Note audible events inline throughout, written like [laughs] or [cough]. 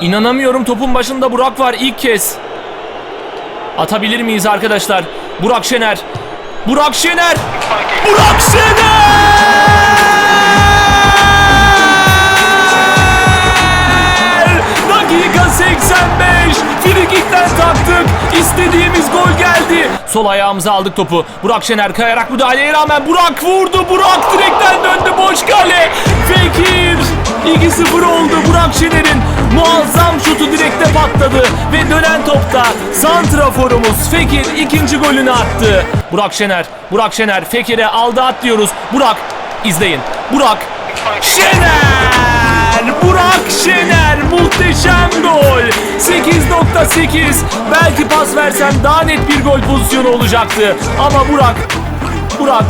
İnanamıyorum topun başında Burak var ilk kez. Atabilir miyiz arkadaşlar? Burak Şener. Burak Şener. Burak Şener! Dakika 85. Frikikten taktık. İstediğimiz gol geldi. Sol ayağımıza aldık topu. Burak Şener kayarak müdahaleye rağmen Burak vurdu. Burak direkten döndü boş kale. Fekir. 2-0 oldu Burak Şener'in muazzam şutu direkte patladı ve dönen topta santraforumuz Fekir ikinci golünü attı. Burak Şener, Burak Şener Fekir'e aldı at diyoruz. Burak izleyin. Burak Şener! Burak Şener muhteşem gol. 8.8 belki pas versem daha net bir gol pozisyonu olacaktı. Ama Burak Burak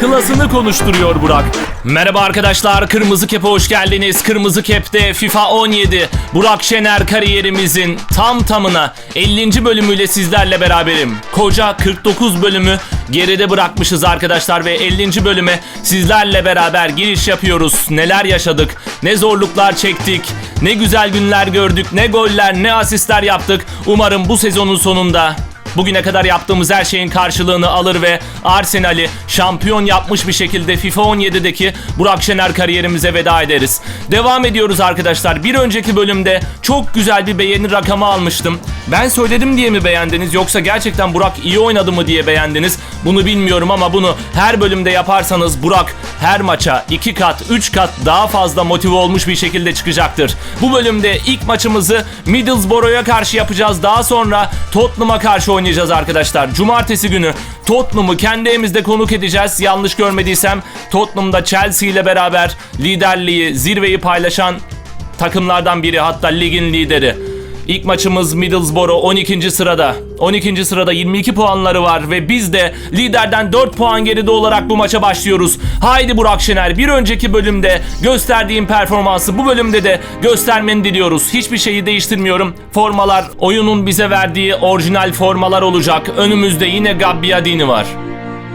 klasını konuşturuyor Burak. Merhaba arkadaşlar, Kırmızı Kep'e hoş geldiniz. Kırmızı Kep'te FIFA 17 Burak Şener kariyerimizin tam tamına 50. bölümüyle sizlerle beraberim. Koca 49 bölümü geride bırakmışız arkadaşlar ve 50. bölüme sizlerle beraber giriş yapıyoruz. Neler yaşadık, ne zorluklar çektik, ne güzel günler gördük, ne goller, ne asistler yaptık. Umarım bu sezonun sonunda Bugüne kadar yaptığımız her şeyin karşılığını alır ve Arsenal'i şampiyon yapmış bir şekilde FIFA 17'deki Burak Şener kariyerimize veda ederiz. Devam ediyoruz arkadaşlar. Bir önceki bölümde çok güzel bir beğeni rakamı almıştım. Ben söyledim diye mi beğendiniz yoksa gerçekten Burak iyi oynadı mı diye beğendiniz? Bunu bilmiyorum ama bunu her bölümde yaparsanız Burak her maça 2 kat 3 kat daha fazla motive olmuş bir şekilde çıkacaktır. Bu bölümde ilk maçımızı Middlesbrough'a karşı yapacağız. Daha sonra Tottenham'a karşı oynayacağız arkadaşlar. Cumartesi günü Tottenham'ı kendi evimizde konuk edeceğiz. Yanlış görmediysem Tottenham'da Chelsea ile beraber liderliği, zirveyi paylaşan takımlardan biri hatta ligin lideri. İlk maçımız Middlesbrough 12. sırada. 12. sırada 22 puanları var ve biz de liderden 4 puan geride olarak bu maça başlıyoruz. Haydi Burak Şener bir önceki bölümde gösterdiğim performansı bu bölümde de göstermeni diliyoruz. Hiçbir şeyi değiştirmiyorum. Formalar oyunun bize verdiği orijinal formalar olacak. Önümüzde yine Gabbiadini var.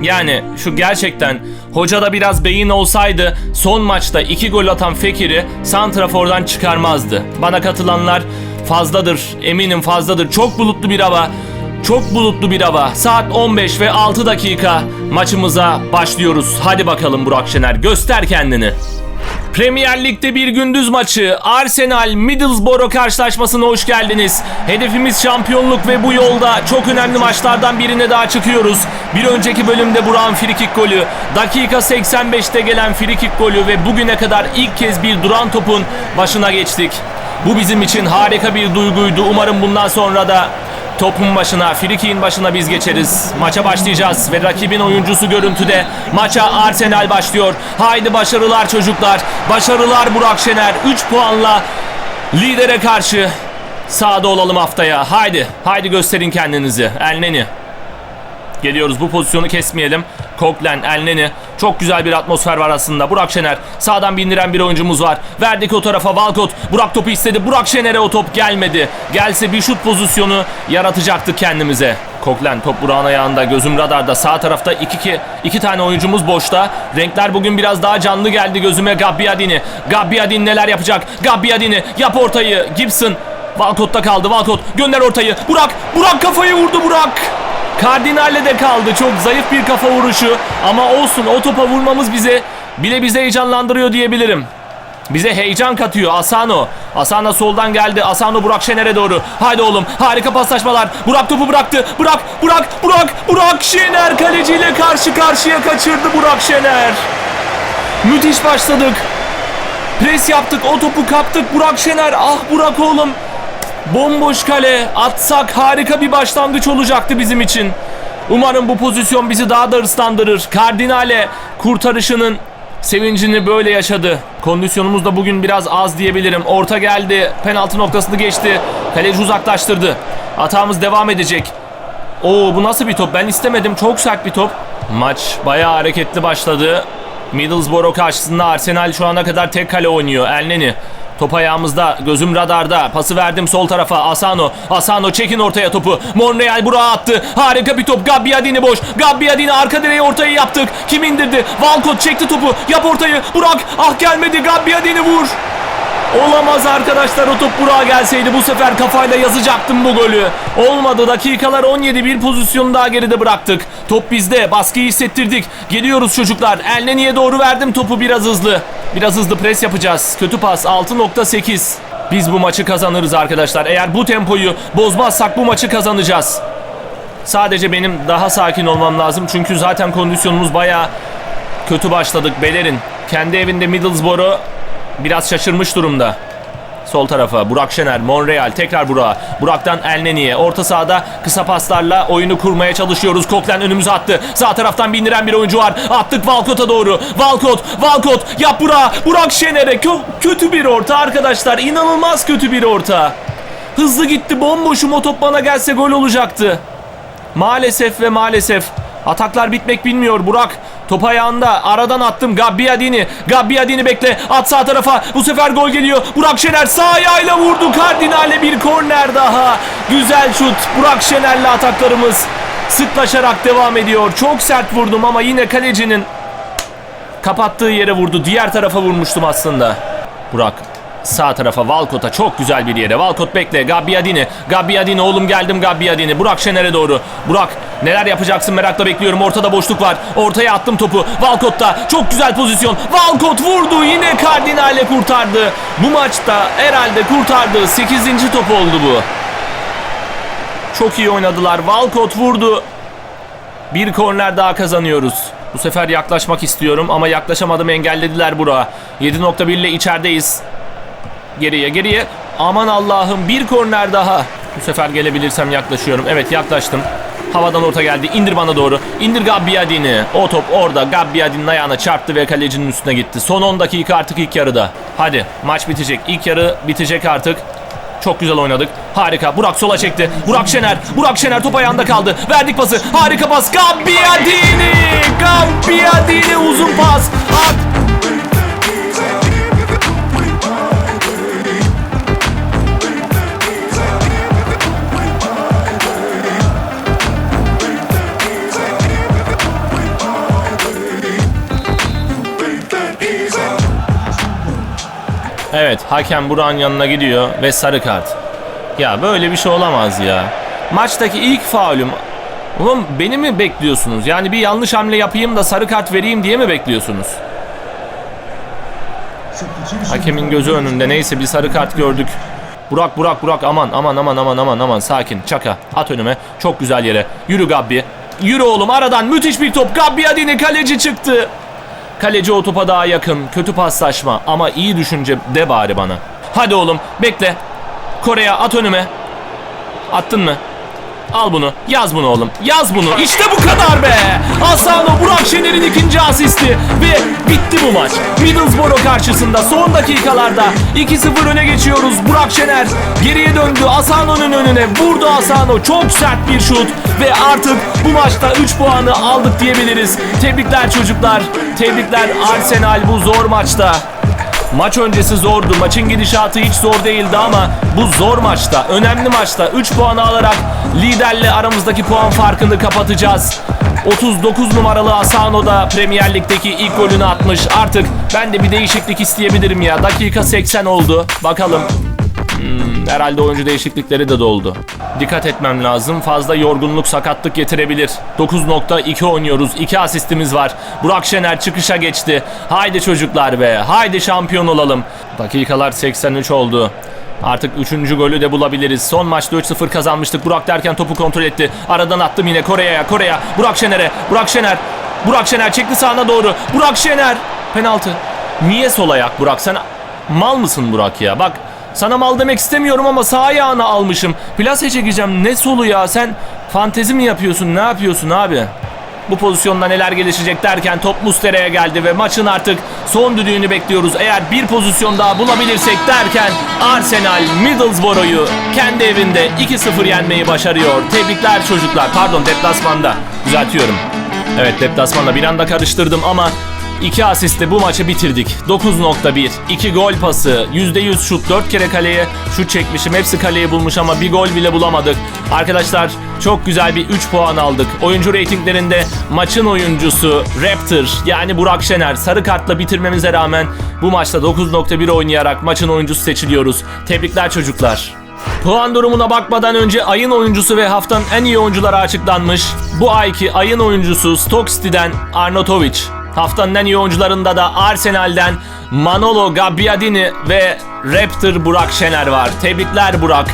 Yani şu gerçekten hocada biraz beyin olsaydı son maçta 2 gol atan Fekir'i Santrafor'dan çıkarmazdı. Bana katılanlar fazladır. Eminim fazladır. Çok bulutlu bir hava. Çok bulutlu bir hava. Saat 15 ve 6 dakika maçımıza başlıyoruz. Hadi bakalım Burak Şener göster kendini. Premier Lig'de bir gündüz maçı Arsenal Middlesbrough karşılaşmasına hoş geldiniz. Hedefimiz şampiyonluk ve bu yolda çok önemli maçlardan birine daha çıkıyoruz. Bir önceki bölümde Burak'ın frikik golü, dakika 85'te gelen frikik golü ve bugüne kadar ilk kez bir duran topun başına geçtik. Bu bizim için harika bir duyguydu. Umarım bundan sonra da Topun başına, frikiğin başına biz geçeriz. Maça başlayacağız ve rakibin oyuncusu görüntüde. Maça Arsenal başlıyor. Haydi başarılar çocuklar. Başarılar Burak Şener. 3 puanla lidere karşı sahada olalım haftaya. Haydi, haydi gösterin kendinizi. Elneni. Geliyoruz bu pozisyonu kesmeyelim. Koklen, Elneni. Çok güzel bir atmosfer var aslında. Burak Şener. Sağdan bindiren bir oyuncumuz var. Verdik o tarafa Valkot. Burak topu istedi. Burak Şener'e o top gelmedi. Gelse bir şut pozisyonu yaratacaktık kendimize. Koklen top Burak'ın ayağında. Gözüm radarda. Sağ tarafta iki, iki, iki tane oyuncumuz boşta. Renkler bugün biraz daha canlı geldi gözüme. Gabbiadini. Gabbiadini neler yapacak? Gabbiadini yap ortayı. Gibson. Valkot'ta kaldı. Valkot gönder ortayı. Burak. Burak kafayı vurdu Burak. Kardinal'le de kaldı. Çok zayıf bir kafa vuruşu. Ama olsun o topa vurmamız bize bile bize heyecanlandırıyor diyebilirim. Bize heyecan katıyor Asano. Asano soldan geldi. Asano Burak Şener'e doğru. Haydi oğlum. Harika paslaşmalar. Burak topu bıraktı. Burak, Burak, Burak, Burak Şener kaleciyle karşı karşıya kaçırdı Burak Şener. Müthiş başladık. Pres yaptık. O topu kaptık. Burak Şener. Ah Burak oğlum. Bomboş kale atsak harika bir başlangıç olacaktı bizim için. Umarım bu pozisyon bizi daha da hırslandırır. Kardinale kurtarışının sevincini böyle yaşadı. Kondisyonumuz da bugün biraz az diyebilirim. Orta geldi. Penaltı noktasını geçti. Kaleci uzaklaştırdı. Hatamız devam edecek. Oo bu nasıl bir top? Ben istemedim. Çok sert bir top. Maç bayağı hareketli başladı. Middlesbrough karşısında Arsenal şu ana kadar tek kale oynuyor. Elneni. Top ayağımızda, gözüm radarda. Pası verdim sol tarafa. Asano. Asano çekin ortaya topu. Monreal Burak'a attı. Harika bir top. Gabbiadini boş. Gabbiadini arka direğe ortayı yaptık. Kim indirdi? Valcott çekti topu. Yap ortayı. Burak. Ah gelmedi. Gabbiadini vur. Olamaz arkadaşlar o top Burak'a gelseydi bu sefer kafayla yazacaktım bu golü. Olmadı dakikalar 17 bir pozisyonu daha geride bıraktık. Top bizde baskıyı hissettirdik. Geliyoruz çocuklar. Elneni'ye doğru verdim topu biraz hızlı. Biraz hızlı pres yapacağız. Kötü pas 6.8. Biz bu maçı kazanırız arkadaşlar. Eğer bu tempoyu bozmazsak bu maçı kazanacağız. Sadece benim daha sakin olmam lazım. Çünkü zaten kondisyonumuz bayağı kötü başladık. Belerin kendi evinde Middlesbrough biraz şaşırmış durumda. Sol tarafa Burak Şener, Monreal tekrar Burak'a. Burak'tan Elneni'ye. Orta sahada kısa paslarla oyunu kurmaya çalışıyoruz. Koklen önümüze attı. Sağ taraftan bindiren bir oyuncu var. Attık Valkot'a doğru. Valkot, Valkot yap Burak. Burak Şener'e. Kö- kötü bir orta arkadaşlar. İnanılmaz kötü bir orta. Hızlı gitti. Bomboşum o top bana gelse gol olacaktı. Maalesef ve maalesef ataklar bitmek bilmiyor Burak. Top ayağında aradan attım Gabbiadini. Gabbiadini bekle at sağ tarafa. Bu sefer gol geliyor. Burak Şener sağ ayağıyla vurdu. Kardinale bir korner daha. Güzel şut. Burak Şener'le ataklarımız sıklaşarak devam ediyor. Çok sert vurdum ama yine kalecinin kapattığı yere vurdu. Diğer tarafa vurmuştum aslında. Burak sağ tarafa Valkot'a çok güzel bir yere. Valkot bekle. Gabbiadini. Gabbiadini oğlum geldim Gabbiadini. Burak Şener'e doğru. Burak neler yapacaksın merakla bekliyorum. Ortada boşluk var. Ortaya attım topu. Valkot'ta çok güzel pozisyon. Valkot vurdu. Yine Kardinal'le kurtardı. Bu maçta herhalde kurtardığı 8. top oldu bu. Çok iyi oynadılar. Valkot vurdu. Bir korner daha kazanıyoruz. Bu sefer yaklaşmak istiyorum ama yaklaşamadım engellediler Burak'a. 7.1 ile içerideyiz. Geriye geriye. Aman Allah'ım bir korner daha. Bu sefer gelebilirsem yaklaşıyorum. Evet yaklaştım. Havadan orta geldi. İndir bana doğru. İndir Gabbiadini. O top orada Gabbiadini'nin ayağına çarptı ve kalecinin üstüne gitti. Son 10 dakika artık ilk yarıda. Hadi maç bitecek. İlk yarı bitecek artık. Çok güzel oynadık. Harika. Burak sola çekti. Burak Şener. Burak Şener top ayağında kaldı. Verdik pası. Harika pas. Gabbiadini. Gabbiadini uzun pas. Evet hakem Burak'ın yanına gidiyor ve sarı kart. Ya böyle bir şey olamaz ya. Maçtaki ilk faulüm. Oğlum beni mi bekliyorsunuz? Yani bir yanlış hamle yapayım da sarı kart vereyim diye mi bekliyorsunuz? Hakemin gözü önünde neyse bir sarı kart gördük. Burak Burak Burak aman aman aman aman aman aman sakin çaka at önüme çok güzel yere yürü Gabbi yürü oğlum aradan müthiş bir top Gabbi Adini kaleci çıktı Kaleci o topa daha yakın. Kötü paslaşma ama iyi düşünce de bari bana. Hadi oğlum bekle. Kore'ye at önüme. Attın mı? Al bunu. Yaz bunu oğlum. Yaz bunu. İşte bu kadar be. Asano Burak Şener'in ikinci asisti. Ve bitti bu maç. Middlesbrough karşısında son dakikalarda 2-0 öne geçiyoruz. Burak Şener geriye döndü. Asano'nun önüne vurdu Asano. Çok sert bir şut. Ve artık bu maçta 3 puanı aldık diyebiliriz. Tebrikler çocuklar. Tebrikler Arsenal bu zor maçta. Maç öncesi zordu. Maçın gidişatı hiç zor değildi ama bu zor maçta, önemli maçta 3 puan alarak liderle aramızdaki puan farkını kapatacağız. 39 numaralı Asano da Premier Lig'deki ilk golünü atmış. Artık ben de bir değişiklik isteyebilirim ya. Dakika 80 oldu. Bakalım. Hmm, herhalde oyuncu değişiklikleri de doldu. Dikkat etmem lazım. Fazla yorgunluk, sakatlık getirebilir. 9.2 oynuyoruz. 2 asistimiz var. Burak Şener çıkışa geçti. Haydi çocuklar be. Haydi şampiyon olalım. Dakikalar 83 oldu. Artık 3. golü de bulabiliriz. Son maçta 3-0 kazanmıştık. Burak derken topu kontrol etti. Aradan attım yine Kore'ye. Kore'ye. Burak Şener'e. Burak Şener. Burak Şener çekti sağına doğru. Burak Şener. Penaltı. Niye sol ayak Burak? Sen mal mısın Burak ya? Bak sana mal demek istemiyorum ama sağ ayağını almışım. Plase çekeceğim. Ne solu ya? Sen fantezi mi yapıyorsun? Ne yapıyorsun abi? Bu pozisyonda neler gelişecek derken top Mustera'ya geldi ve maçın artık son düdüğünü bekliyoruz. Eğer bir pozisyon daha bulabilirsek derken Arsenal Middlesbrough'u kendi evinde 2-0 yenmeyi başarıyor. Tebrikler çocuklar. Pardon deplasmanda. Düzeltiyorum. Evet deplasmanda bir anda karıştırdım ama 2 asistle bu maçı bitirdik. 9.1, 2 gol pası, %100 şut, 4 kere kaleye şut çekmişim. Hepsi kaleyi bulmuş ama bir gol bile bulamadık. Arkadaşlar çok güzel bir 3 puan aldık. Oyuncu reytinglerinde maçın oyuncusu Raptor yani Burak Şener sarı kartla bitirmemize rağmen bu maçta 9.1 oynayarak maçın oyuncusu seçiliyoruz. Tebrikler çocuklar. Puan durumuna bakmadan önce ayın oyuncusu ve haftanın en iyi oyuncuları açıklanmış. Bu ayki ayın oyuncusu Stoke City'den Arnautovic. Haftanın en iyi oyuncularında da Arsenal'den Manolo Gabbiadini ve Raptor Burak Şener var. Tebrikler Burak.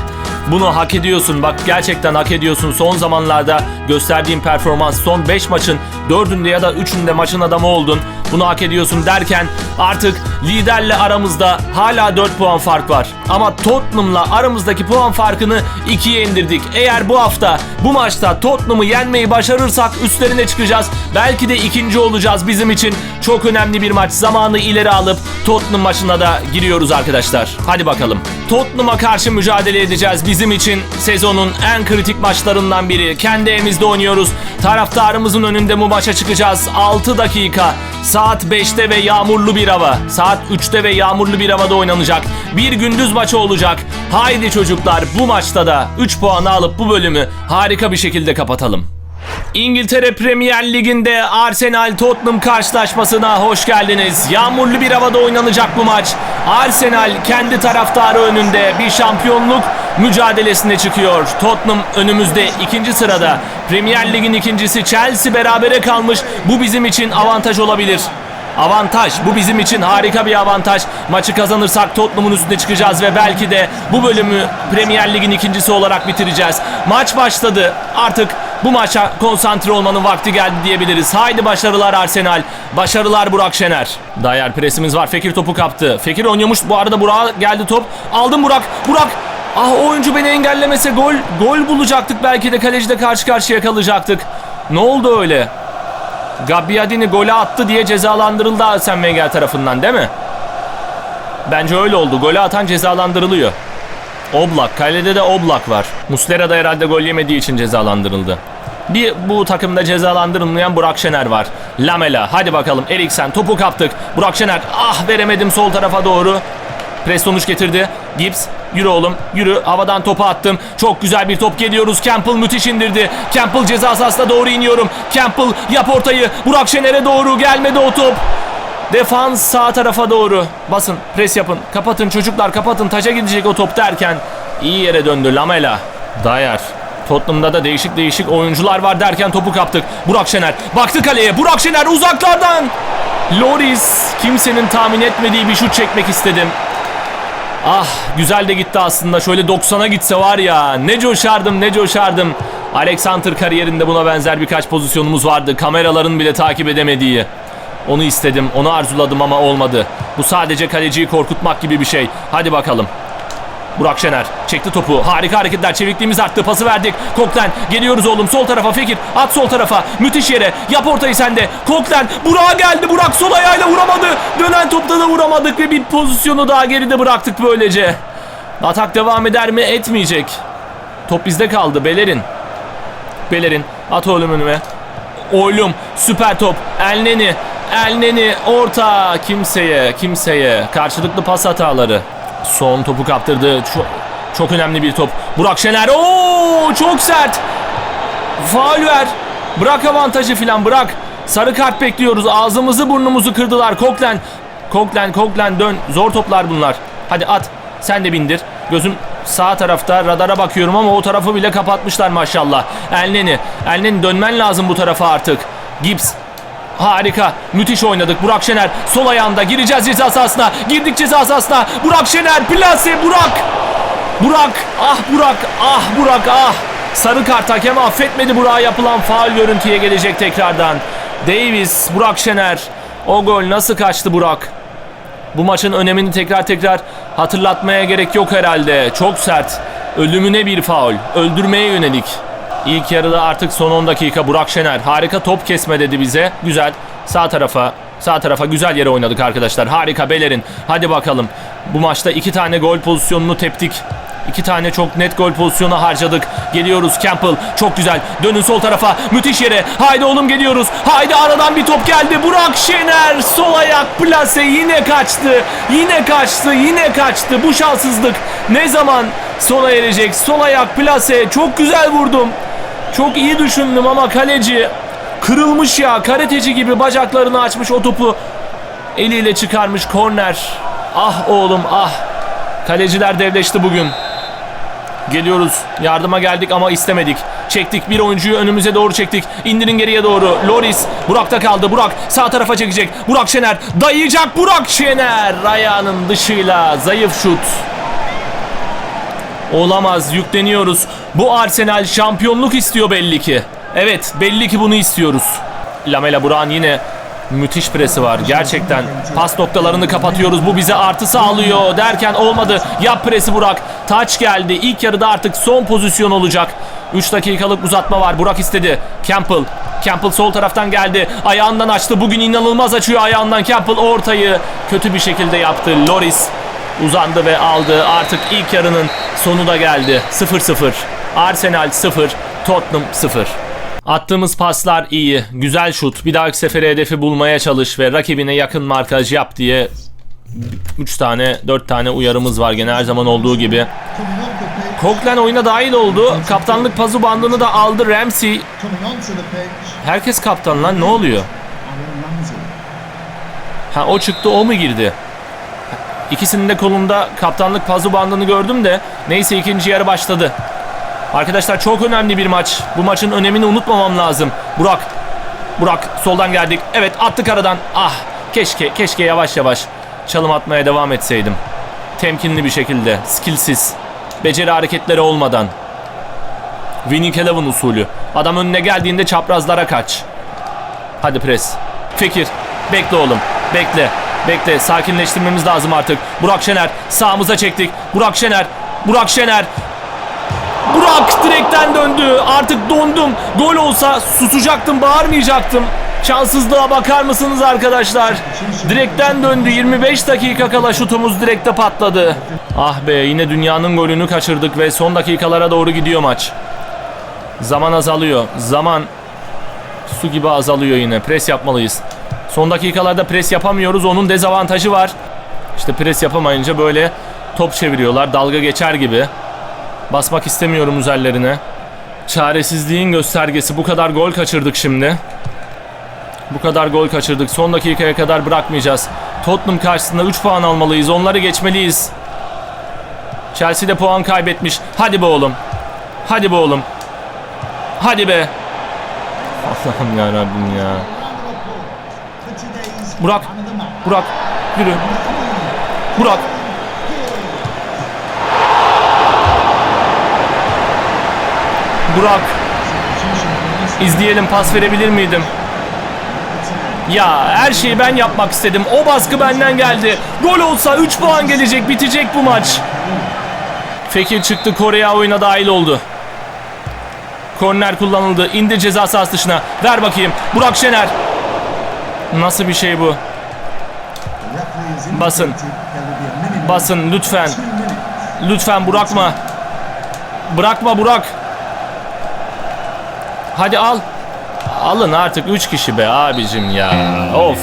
Bunu hak ediyorsun. Bak gerçekten hak ediyorsun. Son zamanlarda gösterdiğin performans son 5 maçın 4'ünde ya da 3'ünde maçın adamı oldun. Bunu hak ediyorsun derken artık liderle aramızda hala 4 puan fark var. Ama Tottenham'la aramızdaki puan farkını 2'ye indirdik. Eğer bu hafta bu maçta Tottenham'ı yenmeyi başarırsak üstlerine çıkacağız. Belki de ikinci olacağız bizim için. Çok önemli bir maç. Zamanı ileri alıp Tottenham maçına da giriyoruz arkadaşlar. Hadi bakalım. Tottenham'a karşı mücadele edeceğiz. Bizim için sezonun en kritik maçlarından biri. Kendi evimizde oynuyoruz. Taraftarımızın önünde bu maça çıkacağız. 6 dakika. Saat 5'te ve yağmurlu bir hava. Saat 3'te ve yağmurlu bir havada oynanacak. Bir gündüz maçı olacak. Haydi çocuklar bu maçta da 3 puanı alıp bu bölümü harika bir şekilde kapatalım. İngiltere Premier Ligi'nde Arsenal Tottenham karşılaşmasına hoş geldiniz. Yağmurlu bir havada oynanacak bu maç. Arsenal kendi taraftarı önünde bir şampiyonluk mücadelesine çıkıyor. Tottenham önümüzde ikinci sırada. Premier Lig'in ikincisi Chelsea berabere kalmış. Bu bizim için avantaj olabilir. Avantaj. Bu bizim için harika bir avantaj. Maçı kazanırsak Tottenham'ın üstüne çıkacağız ve belki de bu bölümü Premier Lig'in ikincisi olarak bitireceğiz. Maç başladı. Artık bu maça konsantre olmanın vakti geldi diyebiliriz. Haydi başarılar Arsenal. Başarılar Burak Şener. Dayer presimiz var. Fekir topu kaptı. Fekir oynuyormuş. Bu arada Burak'a geldi top. Aldım Burak. Burak. Ah oyuncu beni engellemese gol gol bulacaktık belki de kalecide karşı karşıya kalacaktık. Ne oldu öyle? Gabbiadini golü attı diye cezalandırıldı Arsene Wenger tarafından değil mi? Bence öyle oldu. Golü atan cezalandırılıyor. Oblak. Kalede de Oblak var. Muslera da herhalde gol yemediği için cezalandırıldı. Bir bu takımda cezalandırılmayan Burak Şener var. Lamela. Hadi bakalım. Eriksen topu kaptık. Burak Şener. Ah veremedim sol tarafa doğru. Pres sonuç getirdi. Gibbs yürü oğlum yürü havadan topu attım. Çok güzel bir top geliyoruz. Campbell müthiş indirdi. Campbell ceza sahasına doğru iniyorum. Campbell yap ortayı. Burak Şener'e doğru gelmedi o top. Defans sağ tarafa doğru. Basın, pres yapın. Kapatın çocuklar kapatın. Taca gidecek o top derken iyi yere döndü Lamela. Dyer. Tottenham'da da değişik değişik oyuncular var derken topu kaptık. Burak Şener baktı kaleye. Burak Şener uzaklardan. Loris kimsenin tahmin etmediği bir şut çekmek istedim. Ah güzel de gitti aslında. Şöyle 90'a gitse var ya ne coşardım ne coşardım. Alex Hunter kariyerinde buna benzer birkaç pozisyonumuz vardı. Kameraların bile takip edemediği. Onu istedim, onu arzuladım ama olmadı. Bu sadece kaleciyi korkutmak gibi bir şey. Hadi bakalım. Burak Şener çekti topu. Harika hareketler. Çevikliğimiz arttı. Pası verdik. Koklen geliyoruz oğlum. Sol tarafa Fekir. At sol tarafa. Müthiş yere. Yap ortayı sende. Koklen. Burak'a geldi. Burak sol ayağıyla vuramadı. Dönen topta da vuramadık ve bir pozisyonu daha geride bıraktık böylece. Atak devam eder mi? Etmeyecek. Top bizde kaldı. Belerin. Belerin. At oğlum önüme. Oğlum süper top. Elneni. Elneni orta kimseye kimseye karşılıklı pas hataları. Son topu kaptırdı. Çok, çok önemli bir top. Burak Şener. Oo çok sert. Faul ver. Bırak avantajı filan bırak. Sarı kart bekliyoruz. Ağzımızı burnumuzu kırdılar. Koklen. Koklen Koklen dön. Zor toplar bunlar. Hadi at. Sen de bindir. Gözüm sağ tarafta radara bakıyorum ama o tarafı bile kapatmışlar maşallah. Elneni. Elneni dönmen lazım bu tarafa artık. Gibbs Harika. Müthiş oynadık. Burak Şener sol ayağında gireceğiz ceza sahasına. Girdik ceza sahasına. Burak Şener plase Burak. Burak. Ah Burak. Ah Burak ah. Sarı kart hakem affetmedi Burak'a yapılan faul görüntüye gelecek tekrardan. Davis, Burak Şener. O gol nasıl kaçtı Burak? Bu maçın önemini tekrar tekrar hatırlatmaya gerek yok herhalde. Çok sert. Ölümüne bir faul. Öldürmeye yönelik. İlk yarıda artık son 10 dakika Burak Şener harika top kesme dedi bize. Güzel. Sağ tarafa sağ tarafa güzel yere oynadık arkadaşlar. Harika Beler'in. Hadi bakalım. Bu maçta iki tane gol pozisyonunu teptik. İki tane çok net gol pozisyonu harcadık. Geliyoruz Campbell. Çok güzel. Dönün sol tarafa. Müthiş yere. Haydi oğlum geliyoruz. Haydi aradan bir top geldi. Burak Şener sol ayak plase yine kaçtı. Yine kaçtı. Yine kaçtı. Bu şanssızlık ne zaman sona erecek? Sol ayak plase. Çok güzel vurdum. Çok iyi düşündüm ama kaleci kırılmış ya. Karateci gibi bacaklarını açmış o topu. Eliyle çıkarmış korner. Ah oğlum ah. Kaleciler devleşti bugün. Geliyoruz. Yardıma geldik ama istemedik. Çektik bir oyuncuyu önümüze doğru çektik. İndirin geriye doğru. Loris Burak'ta kaldı. Burak sağ tarafa çekecek. Burak Şener dayayacak. Burak Şener ayağının dışıyla zayıf şut. Olamaz yükleniyoruz. Bu Arsenal şampiyonluk istiyor belli ki. Evet belli ki bunu istiyoruz. Lamela Burak'ın yine müthiş presi var. Gerçekten pas noktalarını kapatıyoruz. Bu bize artı sağlıyor derken olmadı. Yap presi Burak. Taç geldi. İlk yarıda artık son pozisyon olacak. 3 dakikalık uzatma var. Burak istedi. Campbell. Campbell sol taraftan geldi. Ayağından açtı. Bugün inanılmaz açıyor ayağından. Campbell ortayı kötü bir şekilde yaptı. Loris uzandı ve aldı. Artık ilk yarının sonu da geldi. 0-0. Arsenal 0, Tottenham 0. Attığımız paslar iyi. Güzel şut. Bir dahaki sefere hedefi bulmaya çalış ve rakibine yakın markaj yap diye 3 tane 4 tane uyarımız var gene her zaman olduğu gibi. Coquelin oyuna dahil oldu. Kaptanlık pazu bandını da aldı Ramsey. Herkes kaptan lan ne oluyor? Ha o çıktı o mu girdi? İkisinin de kolunda kaptanlık pazu bandını gördüm de neyse ikinci yarı başladı. Arkadaşlar çok önemli bir maç. Bu maçın önemini unutmamam lazım. Burak. Burak soldan geldik. Evet attık aradan. Ah keşke keşke yavaş yavaş çalım atmaya devam etseydim. Temkinli bir şekilde. Skillsiz. Beceri hareketleri olmadan. Winning Eleven usulü. Adam önüne geldiğinde çaprazlara kaç. Hadi pres. Fikir. Bekle oğlum. Bekle. Bekle. Sakinleştirmemiz lazım artık. Burak Şener. Sağımıza çektik. Burak Şener. Burak Şener. Burak direkten döndü. Artık dondum. Gol olsa susacaktım, bağırmayacaktım. Şanssızlığa bakar mısınız arkadaşlar? Direkten döndü. 25 dakika kala şutumuz direkte patladı. Ah be yine dünyanın golünü kaçırdık ve son dakikalara doğru gidiyor maç. Zaman azalıyor. Zaman su gibi azalıyor yine. Pres yapmalıyız. Son dakikalarda pres yapamıyoruz. Onun dezavantajı var. İşte pres yapamayınca böyle top çeviriyorlar. Dalga geçer gibi. Basmak istemiyorum üzerlerine. Çaresizliğin göstergesi. Bu kadar gol kaçırdık şimdi. Bu kadar gol kaçırdık. Son dakikaya kadar bırakmayacağız. Tottenham karşısında 3 puan almalıyız. Onları geçmeliyiz. Chelsea de puan kaybetmiş. Hadi be oğlum. Hadi be oğlum. Hadi be. [laughs] Allah'ım ya Rabbim ya. Burak. Burak yürü. Burak. Burak izleyelim pas verebilir miydim? Ya her şeyi ben yapmak istedim. O baskı benden geldi. Gol olsa 3 puan gelecek bitecek bu maç. Fekir çıktı Kore'ye oyuna dahil oldu. Korner kullanıldı. İndi ceza sahası dışına. Ver bakayım. Burak Şener. Nasıl bir şey bu? Basın. Basın lütfen. Lütfen bırakma. Bırakma Burak. Hadi al. Alın artık 3 kişi be abicim ya. Of.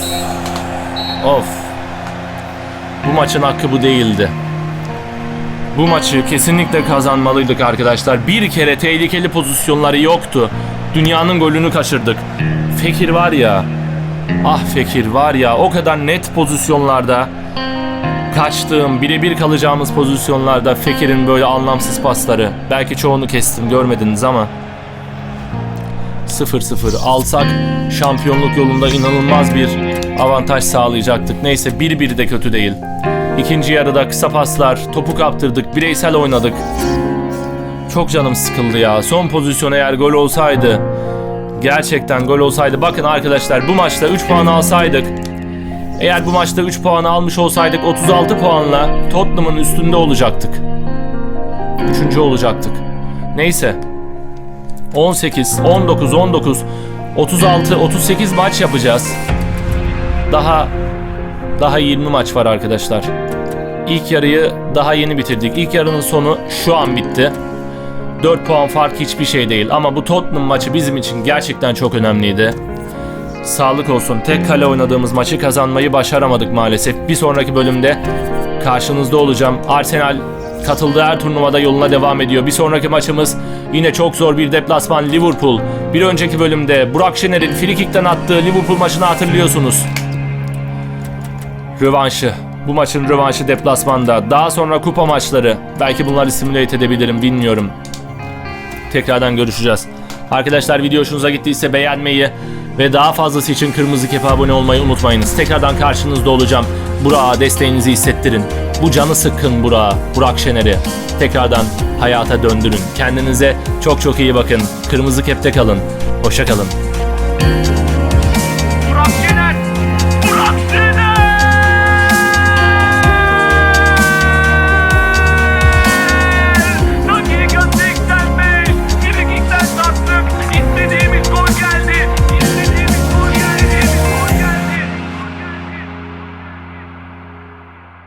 Of. Bu maçın hakkı bu değildi. Bu maçı kesinlikle kazanmalıydık arkadaşlar. Bir kere tehlikeli pozisyonları yoktu. Dünyanın golünü kaçırdık. Fekir var ya. Ah Fekir var ya o kadar net pozisyonlarda kaçtığım, birebir kalacağımız pozisyonlarda Fekir'in böyle anlamsız pasları. Belki çoğunu kestim görmediniz ama 0-0 alsak şampiyonluk yolunda inanılmaz bir avantaj sağlayacaktık. Neyse 1-1 de kötü değil. İkinci yarıda kısa paslar, topu kaptırdık, bireysel oynadık. Çok canım sıkıldı ya. Son pozisyon eğer gol olsaydı, gerçekten gol olsaydı. Bakın arkadaşlar bu maçta 3 puan alsaydık, eğer bu maçta 3 puan almış olsaydık 36 puanla Tottenham'ın üstünde olacaktık. Üçüncü olacaktık. Neyse. 18, 19, 19, 36, 38 maç yapacağız. Daha daha 20 maç var arkadaşlar. ilk yarıyı daha yeni bitirdik. İlk yarının sonu şu an bitti. 4 puan fark hiçbir şey değil ama bu Tottenham maçı bizim için gerçekten çok önemliydi. Sağlık olsun. Tek kale oynadığımız maçı kazanmayı başaramadık maalesef. Bir sonraki bölümde karşınızda olacağım. Arsenal katıldığı her turnuvada yoluna devam ediyor. Bir sonraki maçımız yine çok zor bir deplasman Liverpool. Bir önceki bölümde Burak Şener'in frikikten attığı Liverpool maçını hatırlıyorsunuz. Rövanşı. Bu maçın rövanşı deplasmanda. Daha sonra kupa maçları. Belki bunları simüle edebilirim bilmiyorum. Tekrardan görüşeceğiz. Arkadaşlar video hoşunuza gittiyse beğenmeyi ve daha fazlası için Kırmızı Kepe abone olmayı unutmayınız. Tekrardan karşınızda olacağım. Burak'a desteğinizi hissettirin. Bu canı sıkkın Burak'a, Burak Şener'i tekrardan hayata döndürün. Kendinize çok çok iyi bakın. Kırmızı Kep'te kalın. Hoşça kalın.